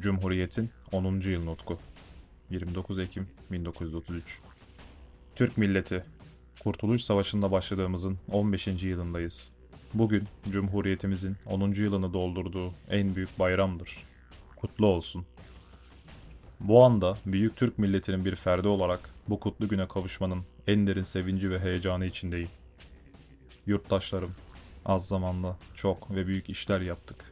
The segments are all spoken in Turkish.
Cumhuriyet'in 10. yıl nutku. 29 Ekim 1933. Türk milleti, Kurtuluş Savaşı'nda başladığımızın 15. yılındayız. Bugün Cumhuriyetimizin 10. yılını doldurduğu en büyük bayramdır. Kutlu olsun. Bu anda büyük Türk milletinin bir ferdi olarak bu kutlu güne kavuşmanın en derin sevinci ve heyecanı içindeyim. Yurttaşlarım, az zamanda çok ve büyük işler yaptık.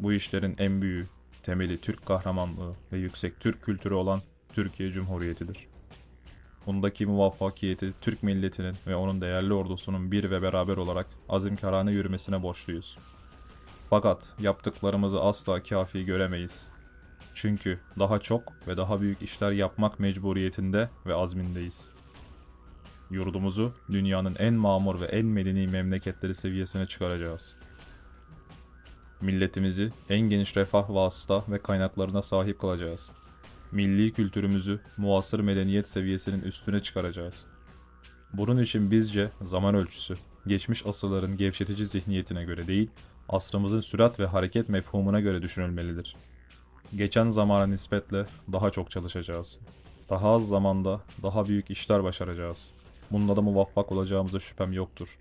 Bu işlerin en büyüğü, temeli Türk kahramanlığı ve yüksek Türk kültürü olan Türkiye Cumhuriyeti'dir. Bundaki muvaffakiyeti Türk milletinin ve onun değerli ordusunun bir ve beraber olarak azimkarane yürümesine borçluyuz. Fakat yaptıklarımızı asla kafi göremeyiz. Çünkü daha çok ve daha büyük işler yapmak mecburiyetinde ve azmindeyiz. Yurdumuzu dünyanın en mamur ve en medeni memleketleri seviyesine çıkaracağız. Milletimizi en geniş refah vasıta ve kaynaklarına sahip kılacağız. Milli kültürümüzü muasır medeniyet seviyesinin üstüne çıkaracağız. Bunun için bizce zaman ölçüsü, geçmiş asırların gevşetici zihniyetine göre değil, asrımızın sürat ve hareket mefhumuna göre düşünülmelidir. Geçen zamana nispetle daha çok çalışacağız. Daha az zamanda daha büyük işler başaracağız. Bunda da muvaffak olacağımıza şüphem yoktur.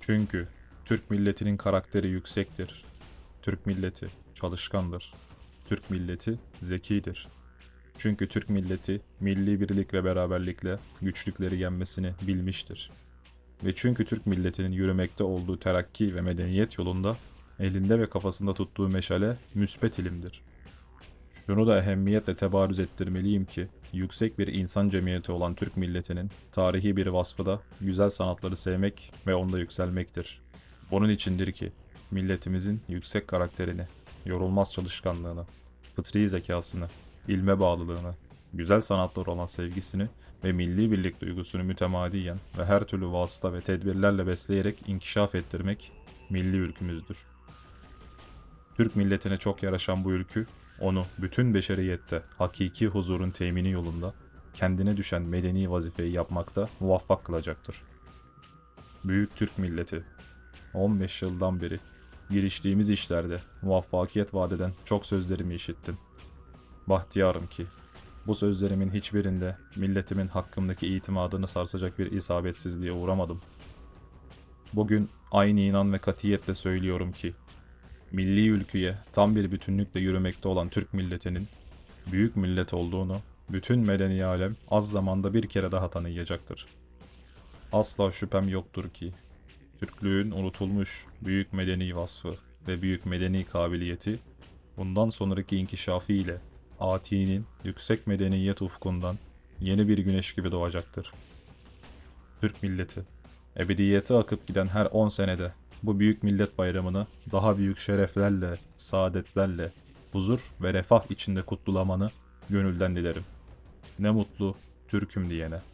Çünkü Türk milletinin karakteri yüksektir. Türk milleti çalışkandır. Türk milleti zekidir. Çünkü Türk milleti milli birlik ve beraberlikle güçlükleri yenmesini bilmiştir. Ve çünkü Türk milletinin yürümekte olduğu terakki ve medeniyet yolunda elinde ve kafasında tuttuğu meşale müspet ilimdir. Şunu da ehemmiyetle tebarüz ettirmeliyim ki, yüksek bir insan cemiyeti olan Türk milletinin tarihi bir vasfı da güzel sanatları sevmek ve onda yükselmektir. Bunun içindir ki, milletimizin yüksek karakterini, yorulmaz çalışkanlığını, fıtri zekasını, ilme bağlılığını, güzel sanatlara olan sevgisini ve milli birlik duygusunu mütemadiyen ve her türlü vasıta ve tedbirlerle besleyerek inkişaf ettirmek milli ülkümüzdür. Türk milletine çok yaraşan bu ülkü, onu bütün beşeriyette hakiki huzurun temini yolunda kendine düşen medeni vazifeyi yapmakta muvaffak kılacaktır. Büyük Türk milleti, 15 yıldan beri giriştiğimiz işlerde muvaffakiyet vadeden çok sözlerimi işittim. Bahtiyarım ki bu sözlerimin hiçbirinde milletimin hakkımdaki itimadını sarsacak bir isabetsizliğe uğramadım. Bugün aynı inan ve katiyetle söylüyorum ki milli ülküye tam bir bütünlükle yürümekte olan Türk milletinin büyük millet olduğunu bütün medeni alem az zamanda bir kere daha tanıyacaktır. Asla şüphem yoktur ki Türklüğün unutulmuş büyük medeni vasfı ve büyük medeni kabiliyeti bundan sonraki inkişafı ile Ati'nin yüksek medeniyet ufkundan yeni bir güneş gibi doğacaktır. Türk milleti, ebediyete akıp giden her 10 senede bu büyük millet bayramını daha büyük şereflerle, saadetlerle, huzur ve refah içinde kutlulamanı gönülden dilerim. Ne mutlu Türk'üm diyene.''